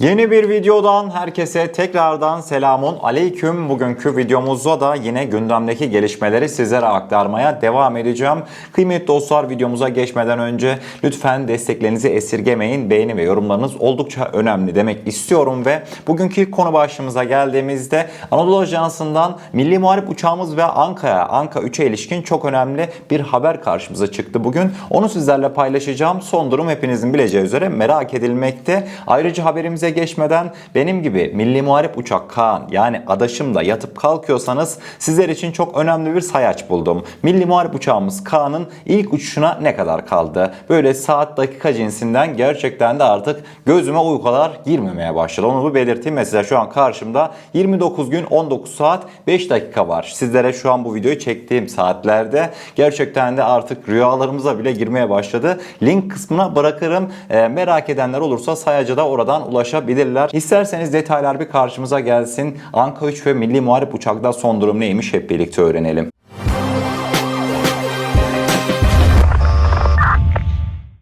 Yeni bir videodan herkese tekrardan selamun aleyküm. Bugünkü videomuzda da yine gündemdeki gelişmeleri sizlere aktarmaya devam edeceğim. Kıymetli dostlar videomuza geçmeden önce lütfen desteklerinizi esirgemeyin. Beğeni ve yorumlarınız oldukça önemli demek istiyorum ve bugünkü konu başlığımıza geldiğimizde Anadolu Ajansı'ndan Milli Muharip uçağımız ve Anka'ya, Anka 3'e ilişkin çok önemli bir haber karşımıza çıktı bugün. Onu sizlerle paylaşacağım. Son durum hepinizin bileceği üzere merak edilmekte. Ayrıca haberimize geçmeden benim gibi Milli Muharip Uçak Kaan yani adaşımda yatıp kalkıyorsanız sizler için çok önemli bir sayaç buldum. Milli Muharip uçağımız Kaan'ın ilk uçuşuna ne kadar kaldı? Böyle saat dakika cinsinden gerçekten de artık gözüme uykular girmemeye başladı. Onu bir belirteyim. Mesela şu an karşımda 29 gün 19 saat 5 dakika var. Sizlere şu an bu videoyu çektiğim saatlerde gerçekten de artık rüyalarımıza bile girmeye başladı. Link kısmına bırakırım. Ee, merak edenler olursa sayaca da oradan ulaşabilirler. İsterseniz detaylar bir karşımıza gelsin. Anka 3 ve Milli Muharip Uçak'ta son durum neymiş hep birlikte öğrenelim.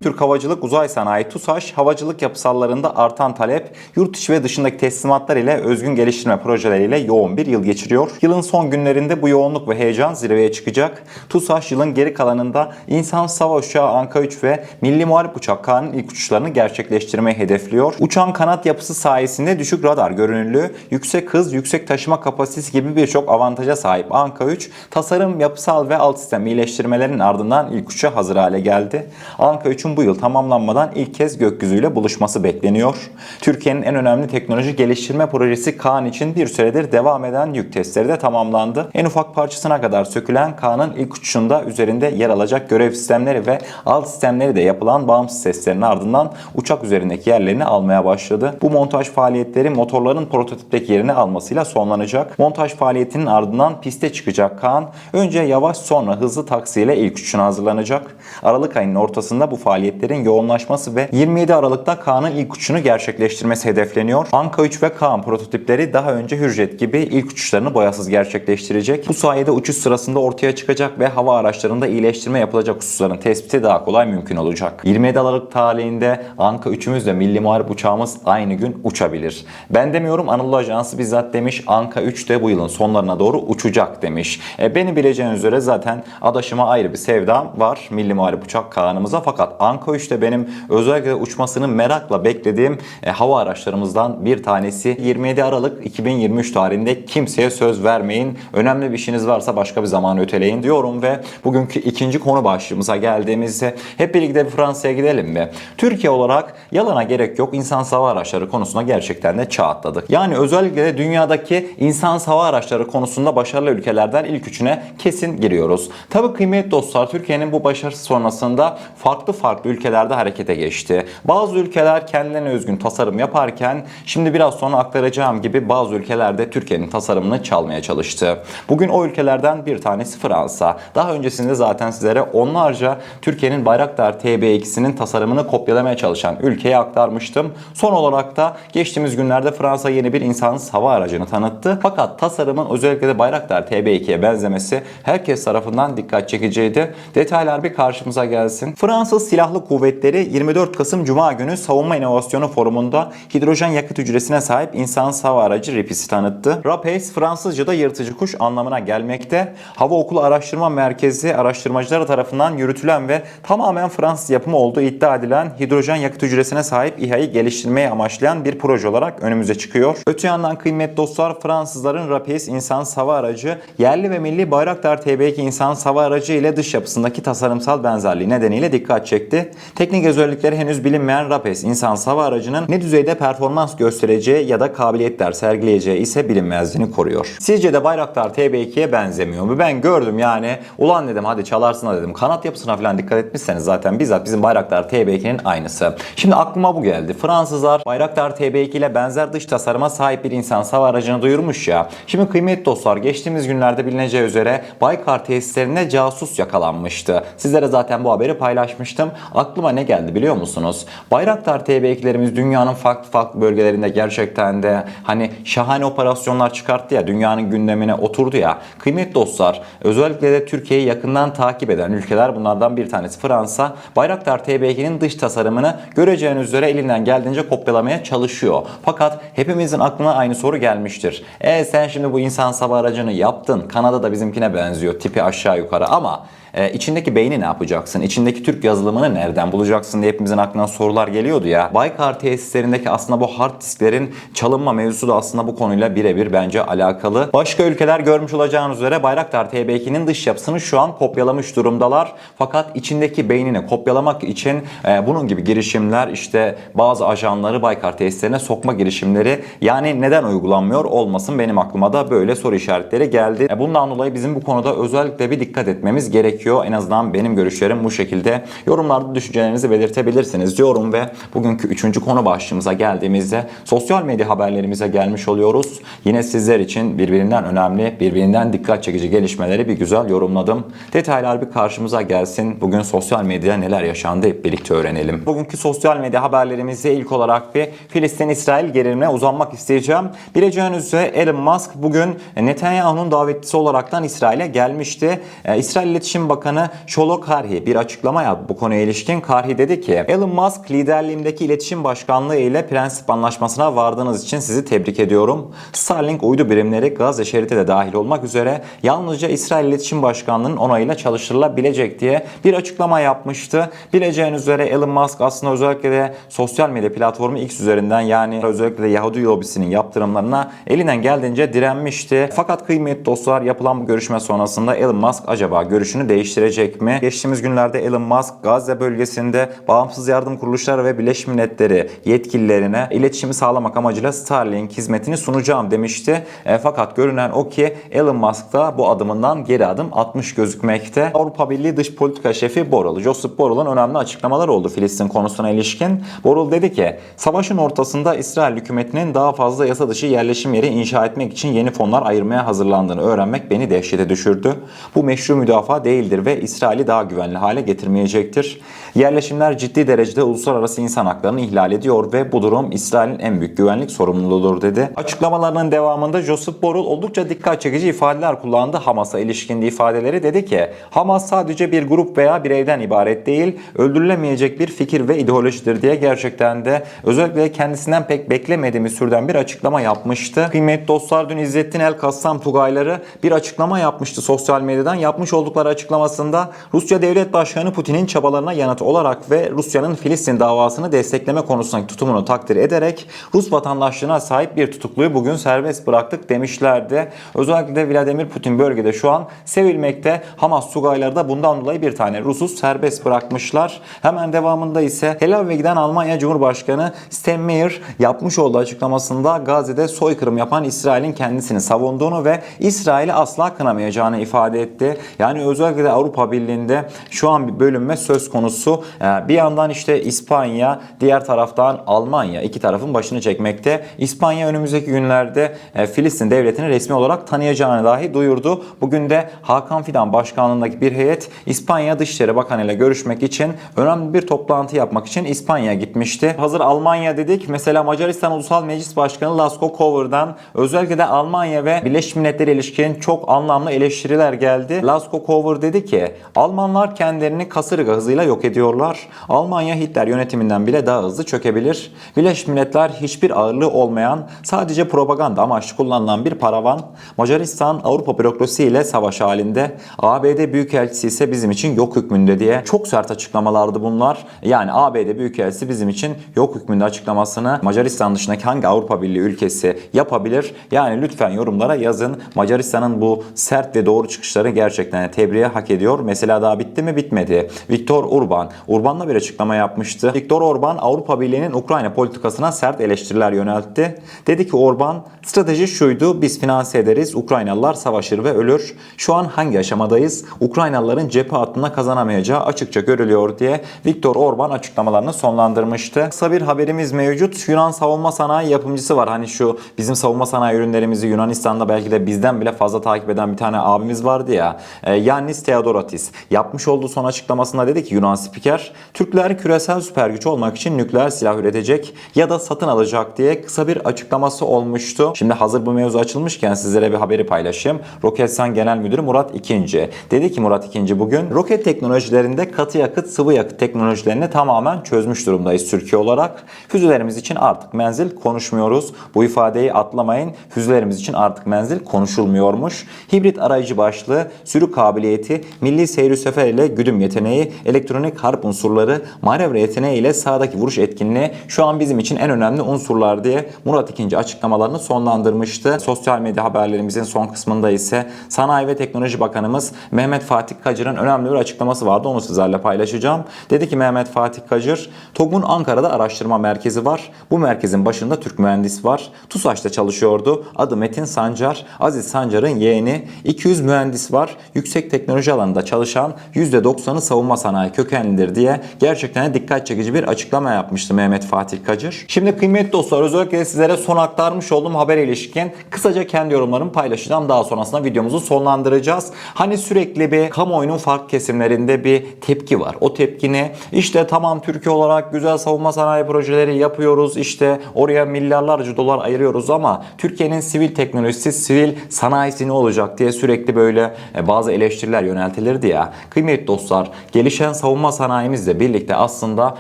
Türk Havacılık Uzay Sanayi TUSAŞ, havacılık yapısallarında artan talep, yurt içi ve dışındaki teslimatlar ile özgün geliştirme projeleriyle yoğun bir yıl geçiriyor. Yılın son günlerinde bu yoğunluk ve heyecan zirveye çıkacak. TUSAŞ yılın geri kalanında insan savaş uçağı Anka 3 ve Milli Muharip Uçak K'nın ilk uçuşlarını gerçekleştirmeyi hedefliyor. Uçağın kanat yapısı sayesinde düşük radar görünürlüğü, yüksek hız, yüksek taşıma kapasitesi gibi birçok avantaja sahip Anka 3, tasarım, yapısal ve alt sistem iyileştirmelerin ardından ilk uçuşa hazır hale geldi. Anka 3'ün bu yıl tamamlanmadan ilk kez gökyüzüyle buluşması bekleniyor. Türkiye'nin en önemli teknoloji geliştirme projesi Kaan için bir süredir devam eden yük testleri de tamamlandı. En ufak parçasına kadar sökülen Kaan'ın ilk uçuşunda üzerinde yer alacak görev sistemleri ve alt sistemleri de yapılan bağımsız testlerin ardından uçak üzerindeki yerlerini almaya başladı. Bu montaj faaliyetleri motorların prototipteki yerini almasıyla sonlanacak. Montaj faaliyetinin ardından piste çıkacak Kaan önce yavaş sonra hızlı taksiyle ilk uçuşuna hazırlanacak. Aralık ayının ortasında bu faaliyetlerin yoğunlaşması ve 27 Aralık'ta Kaan'ın ilk uçuşunu gerçekleştirmesi hedefleniyor. Anka 3 ve Kaan prototipleri daha önce Hürjet gibi ilk uçuşlarını boyasız gerçekleştirecek. Bu sayede uçuş sırasında ortaya çıkacak ve hava araçlarında iyileştirme yapılacak hususların tespiti daha kolay mümkün olacak. 27 Aralık tarihinde Anka 3'ümüz ve Milli Muharip uçağımız aynı gün uçabilir. Ben demiyorum Anadolu Ajansı bizzat demiş Anka 3 de bu yılın sonlarına doğru uçacak demiş. E, beni bileceğiniz üzere zaten adaşıma ayrı bir sevdam var. Milli Muharip uçak Kaan'ımıza fakat Anka 3 de benim özellikle uçmasını merakla beklediğim e, hava araçlarımızdan bir tanesi. 27 Aralık 2023 tarihinde kimseye söz vermeyin. Önemli bir işiniz varsa başka bir zaman öteleyin diyorum ve bugünkü ikinci konu başlığımıza geldiğimizde hep birlikte bir Fransa'ya gidelim mi? Türkiye olarak yalana gerek yok insan hava araçları konusunda gerçekten de çağ atladık. Yani özellikle de dünyadaki insan hava araçları konusunda başarılı ülkelerden ilk üçüne kesin giriyoruz. Tabii kıymetli dostlar Türkiye'nin bu başarısı sonrasında farklı farklı ülkelerde harekete geçti. Bazı ülkeler kendilerine özgün tasarım yaparken şimdi biraz sonra aktaracağım gibi bazı ülkelerde Türkiye'nin tasarımını çalmaya çalıştı. Bugün o ülkelerden bir tanesi Fransa. Daha öncesinde zaten sizlere onlarca Türkiye'nin Bayraktar TB2'sinin tasarımını kopyalamaya çalışan ülkeye aktarmıştım. Son olarak da geçtiğimiz günlerde Fransa yeni bir insansız hava aracını tanıttı. Fakat tasarımın özellikle de Bayraktar TB2'ye benzemesi herkes tarafından dikkat çekiciydi. Detaylar bir karşımıza gelsin. Fransız Silahlı Kuvvetleri 24 Kasım Cuma günü Savunma İnovasyonu Forumu'nda hidrojen yakıt hücresine sahip insansız hava aracı RAPIS'i tanıttı. RAPIS Fransızca'da yırtıcı kuş anlamına gelmekte. Hava Okulu Araştırma Merkezi araştırmacıları tarafından yürütülen ve tamamen Fransız yapımı olduğu iddia edilen hidrojen yakıt hücresine sahip İHA'yı geliştirmeyi amaçlayan bir proje olarak önümüze çıkıyor. Öte yandan kıymetli dostlar Fransızların RAPIS insansız hava aracı yerli ve milli Bayraktar TB2 insansız hava aracı ile dış yapısındaki tasarımsal benzerliği nedeniyle dikkat çekti. Teknik özellikleri henüz bilinmeyen Rapes insansız hava aracının ne düzeyde performans göstereceği ya da kabiliyetler sergileyeceği ise bilinmezliğini koruyor. Sizce de Bayraktar TB2'ye benzemiyor mu? Ben gördüm yani. Ulan dedim hadi çalarsın dedim. Kanat yapısına falan dikkat etmişseniz zaten bizzat bizim Bayraktar TB2'nin aynısı. Şimdi aklıma bu geldi. Fransızlar Bayraktar TB2 ile benzer dış tasarıma sahip bir insansız hava aracını duyurmuş ya. Şimdi kıymetli dostlar geçtiğimiz günlerde bilineceği üzere Baykar tesislerinde casus yakalanmıştı. Sizlere zaten bu haberi paylaşmıştım. Aklıma ne geldi biliyor musunuz? Bayraktar TB2'lerimiz dünyanın farklı farklı bölgelerinde gerçekten de hani şahane operasyonlar çıkarttı ya dünyanın gündemine oturdu ya. Kıymetli dostlar özellikle de Türkiye'yi yakından takip eden ülkeler bunlardan bir tanesi Fransa. Bayraktar TB2'nin dış tasarımını göreceğiniz üzere elinden geldiğince kopyalamaya çalışıyor. Fakat hepimizin aklına aynı soru gelmiştir. E sen şimdi bu insan hava aracını yaptın. Kanada da bizimkine benziyor tipi aşağı yukarı ama e, içindeki beyni ne yapacaksın? İçindeki Türk yazılımını nereden bulacaksın diye hepimizin aklına sorular geliyordu ya. Baykar tesislerindeki aslında bu hard disklerin çalınma mevzusu da aslında bu konuyla birebir bence alakalı. Başka ülkeler görmüş olacağınız üzere Bayraktar TB2'nin dış yapısını şu an kopyalamış durumdalar. Fakat içindeki beynini kopyalamak için e, bunun gibi girişimler işte bazı ajanları Baykar tesislerine sokma girişimleri yani neden uygulanmıyor olmasın benim aklıma da böyle soru işaretleri geldi. E, bundan dolayı bizim bu konuda özellikle bir dikkat etmemiz gerekiyor. En azından benim görüşlerim bu şekilde. Yorumlarda düşüncelerinizi belirtebilirsiniz diyorum ve bugünkü üçüncü konu başlığımıza geldiğimizde sosyal medya haberlerimize gelmiş oluyoruz. Yine sizler için birbirinden önemli, birbirinden dikkat çekici gelişmeleri bir güzel yorumladım. Detaylar bir karşımıza gelsin. Bugün sosyal medyada neler yaşandı hep birlikte öğrenelim. Bugünkü sosyal medya haberlerimizde ilk olarak bir Filistin-İsrail gerilimine uzanmak isteyeceğim. Bileceğiniz üzere Elon Musk bugün Netanyahu'nun davetlisi olaraktan İsrail'e gelmişti. Ee, İsrail İletişim Bakanı Şolo Karhi bir açıklama yaptı bu konuya ilişkin. Karhi dedi ki Elon Musk liderliğimdeki iletişim başkanlığı ile prensip anlaşmasına vardığınız için sizi tebrik ediyorum. Starlink uydu birimleri Gazze şeridi de dahil olmak üzere yalnızca İsrail İletişim Başkanlığı'nın onayıyla çalıştırılabilecek diye bir açıklama yapmıştı. Bileceğiniz üzere Elon Musk aslında özellikle de sosyal medya platformu X üzerinden yani özellikle de Yahudi lobisinin yaptırımlarına elinden geldiğince direnmişti. Fakat kıymetli dostlar yapılan bu görüşme sonrasında Elon Musk acaba görüşünü değiştirecek mi? Geçtiğimiz günlerde Elon Musk Gazze bölgesinde bağımsız yardım kuruluşları ve Birleşmiş Milletleri yetkililerine iletişimi sağlamak amacıyla Starlink hizmetini sunacağım demişti. E, fakat görünen o ki Elon Musk da bu adımından geri adım atmış gözükmekte. Avrupa Birliği Dış Politika Şefi Borrell, Josep Borrell'ın önemli açıklamalar oldu Filistin konusuna ilişkin. Borrell dedi ki, savaşın ortasında İsrail hükümetinin daha fazla yasa dışı yerleşim yeri inşa etmek için yeni fonlar ayırmaya hazırlandığını öğrenmek beni dehşete düşürdü. Bu meşru müdafaa değildir ve İsrail'i daha güvenli hale getirmeyecektir. Yerleşimler ciddi derecede uluslararası insan haklarını ihlal ediyor ve bu durum İsrail'in en büyük güvenlik sorumluluğudur dedi. Açıklamalarının devamında Joseph Borrell oldukça dikkat çekici ifadeler kullandı Hamas'a ilişkin ifadeleri dedi ki Hamas sadece bir grup veya bireyden ibaret değil, öldürülemeyecek bir fikir ve ideolojidir diye gerçekten de özellikle kendisinden pek beklemediğimiz türden bir açıklama yapmıştı. Kıymetli dostlar dün İzzettin El Kassam Tugayları bir açıklama yapmıştı sosyal medyadan. Yapmış oldukları açıklamasında Rusya Devlet Başkanı Putin'in çabalarına yanıt olarak ve Rusya'nın Filistin davasını destekleme konusundaki tutumunu takdir ederek Rus vatandaşlığına sahip bir tutukluyu bugün serbest bıraktık demişlerdi. Özellikle de Vladimir Putin bölgede şu an sevilmekte. Hamas Tugayları da bundan dolayı bir tane Rus'u serbest bırakmışlar. Hemen devamında ise Tel Aviv'e giden Almanya Cumhurbaşkanı Steinmeier yapmış olduğu açıklamasında Gazze'de soykırım yapan İsrail'in kendisini savunduğunu ve İsrail'i asla kınamayacağını ifade etti. Yani özellikle de Avrupa Birliği'nde şu an bir bölünme söz konusu. Ee, Bir yandan işte İspanya, diğer taraftan Almanya iki tarafın başını çekmekte. İspanya önümüzdeki günlerde e, Filistin devletini resmi olarak tanıyacağını dahi duyurdu. Bugün de Hakan Fidan başkanlığındaki bir heyet İspanya Dışişleri Bakanı ile görüşmek için önemli bir toplantı yapmak için İspanya'ya gitmişti. Hazır Almanya dedik. Mesela Macaristan Ulusal Meclis Başkanı Laszlo Kover'dan özellikle de Almanya ve Birleşmiş Milletler'e ilişkin çok anlamlı eleştiriler geldi. Laszlo Kover dedi ki Almanlar kendilerini kasırga hızıyla yok ediyorlar. Almanya Hitler yönetiminden bile daha hızlı çökebilir. Birleşmiş Milletler hiçbir ağırlığı olmayan sadece propaganda amaçlı kullanılan bir paravan. Macaristan Avrupa bürokrasi ile savaş halinde. ABD Büyükelçisi ise bizim için yok hükmünde diye çok sert açıklamalardı bunlar. Yani ABD Büyükelçisi bizim için yok hükmünde açıklamasını Macaristan dışındaki hangi Avrupa Birliği ülkesi yapabilir? Yani lütfen yorumlara yazın. Macaristan'ın bu sert ve doğru çıkışları gerçekten tebriğe hak ediyor. Mesela daha bitti mi? Bitmedi. Viktor Orban. Orban'la bir açıklama yapmıştı. Viktor Orban Avrupa Birliği'nin Ukrayna politikasına sert eleştiriler yöneltti. Dedi ki Orban strateji şuydu. Biz finanse ederiz. Ukraynalılar savaşır ve ölür. Şu an hangi aşamadayız? Ukraynalıların cephe hattında kazanamayacağı açıkça görülüyor diye Viktor Orban açıklamalarını sonlandırmıştı. Kısa bir haberimiz mevcut. Yunan savunma sanayi yapımcısı var. Hani şu bizim savunma sanayi ürünlerimizi Yunanistan'da belki de bizden bile fazla takip eden bir tane abimiz vardı ya. E, Yannis Theodoratis. Yapmış olduğu son açıklamasında dedi ki Yunan spiker, Türkler küresel süper güç olmak için nükleer silah üretecek ya da satın alacak diye kısa bir açıklaması olmuştu. Şimdi hazır bu mevzu açılmışken sizlere bir haberi paylaşayım. Roketsan Genel Müdürü Murat İkinci. Dedi ki Murat İkinci bugün roket teknolojilerinde katı yakıt sıvı yakıt teknolojilerini tamamen çözmüş durumdayız Türkiye olarak. Füzelerimiz için artık menzil konuşmuyoruz. Bu ifadeyi atlamayın. Füzelerimiz için artık menzil konuşulmuyormuş. Hibrit arayıcı başlığı, sürü kabiliyeti, milli seyir sefer ile güdüm yeteneği, elektronik harp unsurları, manevra yeteneği ile sahadaki vuruş etkinliği şu an bizim için en önemli unsurlar diye Murat II açıklamalarını sonlandırmıştı. Sosyal medya haberlerimizin son kısmında ise Sanayi ve Teknoloji Bakanımız Mehmet Fatih Kacır'ın önemli bir açıklaması vardı. Onu sizlerle paylaşacağım. Dedi ki Mehmet Fatih Kacır, TOG'un Ankara'da araştırma merkezi var. Bu merkezin başında Türk mühendis var. TUSAŞ'ta çalışıyordu. Adı Metin Sancar. Aziz Sancar'ın yeğeni. 200 mühendis var. Yüksek teknoloji alanında çalışan %90'ı savunma sanayi kökenlidir diye gerçekten dikkat çekici bir açıklama yapmıştı Mehmet Fatih Kacır. Şimdi kıymetli dostlar özellikle sizlere son aktarmış olduğum habere ilişkin kısaca kendi yorumlarımı paylaşacağım. Daha sonrasında videomuzu sonlandıracağız. Hani sürekli bir kamuoyunun farklı kesimlerinde bir tepki var. O tepki ne? İşte tamam Türkiye olarak güzel savunma sanayi projeleri yapıyoruz. İşte oraya milyarlarca dolar ayırıyoruz ama Türkiye'nin sivil teknolojisi, sivil sanayisi ne olacak diye sürekli böyle e, bazı eleştiriler yöneltilirdi ya. Kıymetli dostlar, gelişen savunma sanayimizle birlikte aslında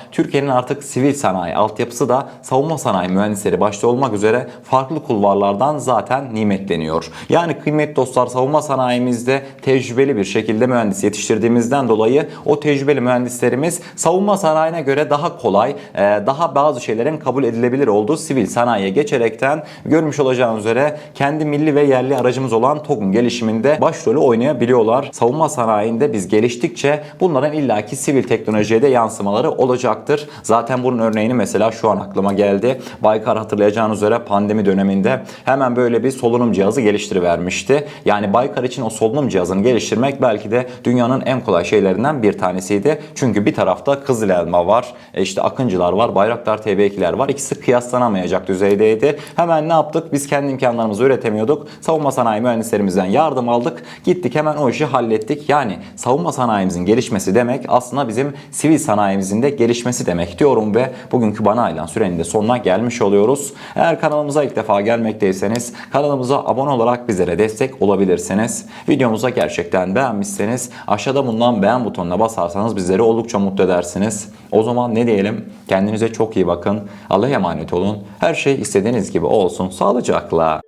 Türkiye'nin artık sivil sanayi altyapısı da savunma sanayi mühendisleri başta olmak üzere farklı kulvarlardan zaten nimetleniyor. Yani kıymetli dostlar savunma sanayimizde tecrübeli bir şekilde mühendis yetiştirdiğimizden dolayı o tecrübeli mühendislerimiz savunma sanayine göre daha kolay, e, daha bazı şeylerin kabul edilebilir olduğu sivil sanayiye geçerekten görmüş olacağınız üzere kendi milli ve yerli aracımız olan TOG'un gelişiminde başrolü oynayabiliyorlar. Savunma sanayinde biz geliştikçe bunların illaki sivil teknolojiye de yansımaları olacaktır. Zaten bunun örneğini mesela şu an aklıma geldi. Baykar hatırlayacağınız üzere pandemi döneminde hemen böyle bir solunum cihazı geliştirivermişti. Yani Baykar için o solunum cihazını geliştirmek belki de dünyanın en kolay şeylerinden bir tanesiydi. Çünkü bir tarafta Kızıl Elma var, e işte Akıncılar var, Bayraktar TB2'ler var. İkisi kıyaslanamayacak düzeydeydi. Hemen ne yaptık? Biz kendi imkanlarımızı üretemiyorduk. Savunma sanayi mühendislerimizden yardım aldık. Gittik hemen o işi hallettik. Yani savunma sanayimizin gelişmesi demek aslında bizim sivil sanayimizin de gelişmesi demek diyorum ve bugünkü bana ayrılan sürenin de sonuna gelmiş oluyoruz. Eğer kanalımıza ilk defa gelmekteyseniz kanalımıza abone olarak bizlere destek olabilirsiniz. Videomuza gerçekten beğenmişseniz aşağıda bulunan beğen butonuna basarsanız bizleri oldukça mutlu edersiniz. O zaman ne diyelim? Kendinize çok iyi bakın. Allah'a emanet olun. Her şey istediğiniz gibi olsun. Sağlıcakla.